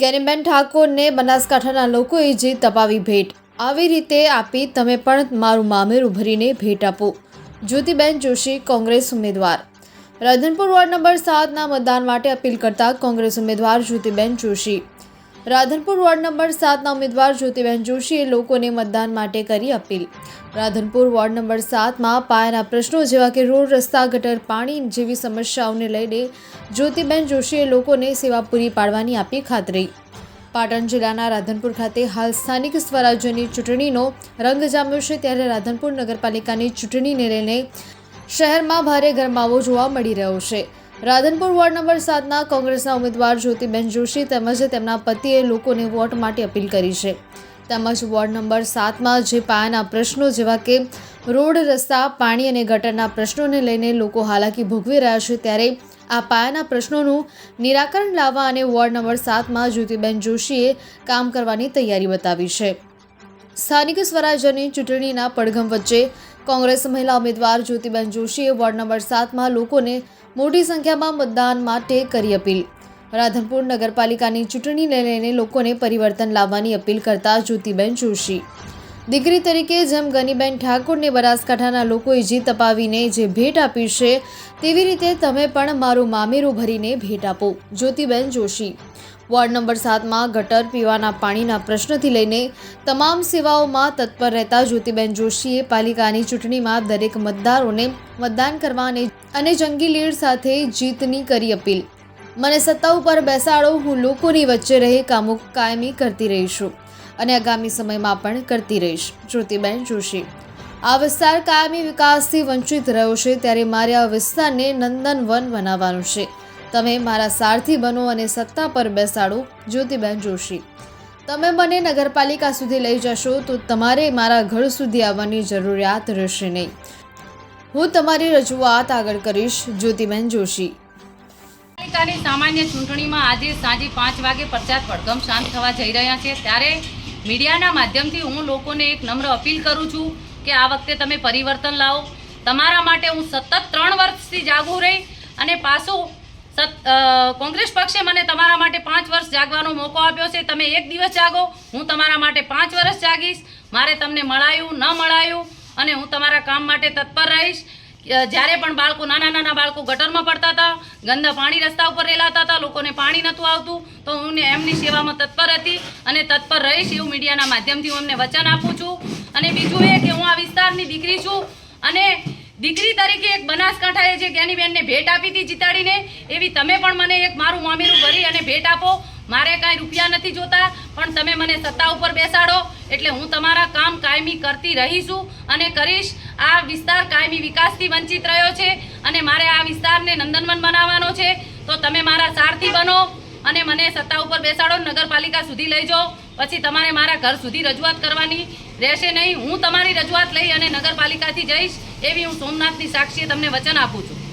ગેનીબેન ઠાકોરને બનાસકાંઠાના લોકોએ જીત તપાવી ભેટ. આવી રીતે આપી તમે પણ મારું મામેરું ભરીને ભેટ આપો. જ્યોતિબેન જોશી, કોંગ્રેસ ઉમેદવાર. રાધનપુર વોર્ડ નંબર સાતના મતદાન માટે અપીલ કરતા કોંગ્રેસ ઉમેદવાર જ્યોતિબેન જોશી. રાધનપુર વોર્ડ નંબર સાતના ઉમેદવાર જ્યોતિબેન જોશીએ લોકોને મતદાન માટે કરી અપીલ. રાધનપુર વોર્ડ નંબર સાતમાં પાયાના પ્રશ્નો જેવા કે રોડ, રસ્તા, ગટર, પાણી જેવી સમસ્યાઓને લઈને જ્યોતિબેન જોશીએ લોકોને સેવા પૂરી પાડવાની આપી ખાતરી. પાટણ જિલ્લાના રાધનપુર ખાતે હાલ સ્થાનિક સ્વરાજ્યની ચૂંટણીનો રંગ જામ્યો છે ત્યારે રાધનપુર નગરપાલિકાની ચૂંટણીને લઈને શહેરમાં ભારે ગરમાવો જોવા મળી રહ્યો છે. રાધનપુર વોર્ડ નંબર સાતના કોંગ્રેસના ઉમેદવાર જ્યોતિબેન જોશી તેમજ તેમના પતિએ લોકોને વોટ માટે અપીલ કરી છે. તેમજ વોર્ડ નંબર સાતમાં જે પાયાના પ્રશ્નો જેવા કે રોડ, રસ્તા, પાણી અને ગટરના પ્રશ્નોને લઈને લોકો હાલાકી ભોગવી રહ્યા છે ત્યારે આ પાયાના પ્રશ્નોનું નિરાકરણ લાવવા અને વોર્ડ નંબર સાતમાં જ્યોતિબેન જોશીએ કામ કરવાની તૈયારી બતાવી છે. સ્થાનિક સ્વરાજ્યની ચૂંટણીના પડઘમ વચ્ચે કોંગ્રેસ મહિલા ઉમેદવાર જ્યોતિબેન જોશીએ વોર્ડ નંબર સાતમાં લોકોને મોટી સંખ્યામાં મતદાન માટે કરી અપીલ. રાધનપુર નગરપાલિકાની ચૂંટણીને લઈને લોકોને પરિવર્તન લાવવાની અપીલ કરતા જ્યોતિબેન જોશી. દીકરી તરીકે જેમ ગનીબેન ઠાકોરને બનાસકાંઠાના લોકોએ જીત અપાવીને જે ભેટ આપી છે, તેવી રીતે તમે પણ મારું મામેરું ભરીને ભેટ આપો, જ્યોતિબેન જોશી. વોર્ડ નંબર સાતમાં ગટર પીવાના પાણીના પ્રશ્નથી લઈને તમામ સેવાઓમાં તત્પર રહેતા જ્યોતિબેન જોશીએ પાલિકાની ચૂંટણીમાં દરેક મતદારોને મતદાન કરવા અને જંગી લીડ સાથે જીતની કરી અપીલ. મને સત્તા ઉપર બેસાડો, હું લોકોની વચ્ચે રહી કામો કાયમી કરતી રહીશું. અને આગામી સમયમાં પણ કરતી રહીશ. જ્યોતિબેન જોશી. આ વિસ્તાર કાયમી વિકાસથી વંચિત રહ્યો છે, ત્યારે મારે આ વિસ્તારને નંદનવન બનાવવાનું છે. તમે મારા સારથી બનો અને સત્તા પર બેસાડો, જ્યોતિબેન જોશી. તમે મને નગરપાલિકા સુધી લઈ જશો, તો તમારે મારા ઘર સુધી આવવાની જરૂરિયાત રહેશે નહીં. હું તમારી રજૂઆત આગળ કરીશ, જ્યોતિબેન જોશી. પાલિકાની સામાન્ય ચૂંટણીમાં આજે સાંજે પાંચ વાગે પ્રચાર પડઘમ શાંત થવા જઈ રહ્યા છે, ત્યારે મીડિયાના માધ્યમથી હું લોકોને એક નમ્ર અપીલ કરું છું કે આ વખતે તમે પરિવર્તન લાવો. તમારા માટે હું સતત ત્રણ વર્ષથી જાગું રહી અને પાછું કોંગ્રેસ પક્ષે મને તમારા માટે પાંચ વર્ષ જાગવાનો મોકો આપ્યો છે. તમે એક દિવસ જાગો, હું તમારા માટે પાંચ વર્ષ જાગીશ. મારે તમને મળાયું, ન મળાયું અને હું તમારા કામ માટે તત્પર રહીશ. જ્યારે પણ બાળકો નાના નાના બાળકો ગટરમાં પડતા હતા, ગંદા પાણી રસ્તા ઉપર રેલાતા હતા, લોકોને પાણી નહોતું આવતું, તો હું એમની સેવામાં તત્પર હતી અને તત્પર રહીશ એવું મીડિયાના માધ્યમથી હું એમને વચન આપું છું. અને બીજું એ કે હું આ વિસ્તારની દીકરી છું અને દીકરી તરીકે એક બનાસકાંઠાએ જે જ્ઞાનીબેનને ભેટ આપી હતી જીતાડીને, એવી તમે પણ મને એક મારું મામીનું ભેટ આપો. મારે કાંઈ રૂપિયા નથી જોતા, પણ તમે મને સત્તા ઉપર બેસાડો. એટલે હું તમારા કામ કાયમી કરતી રહીશું અને કરીશ. આ વિસ્તાર કાયમી વિકાસથી વંચિત રહ્યો છે અને મારે આ વિસ્તારને નંદનવન બનાવવાનો છે. તો તમે મારા સારથી બનો અને મને સત્તા ઉપર બેસાડો, નગરપાલિકા સુધી લઈ જાઓ. પછી તમારે મારા ઘર સુધી રજૂઆત કરવાની રહેશે નહીં. હું તમારી રજૂઆત લઈ અને નગરપાલિકાથી જઈશ એવી હું સોમનાથની સાક્ષીએ તમને વચન આપું છું.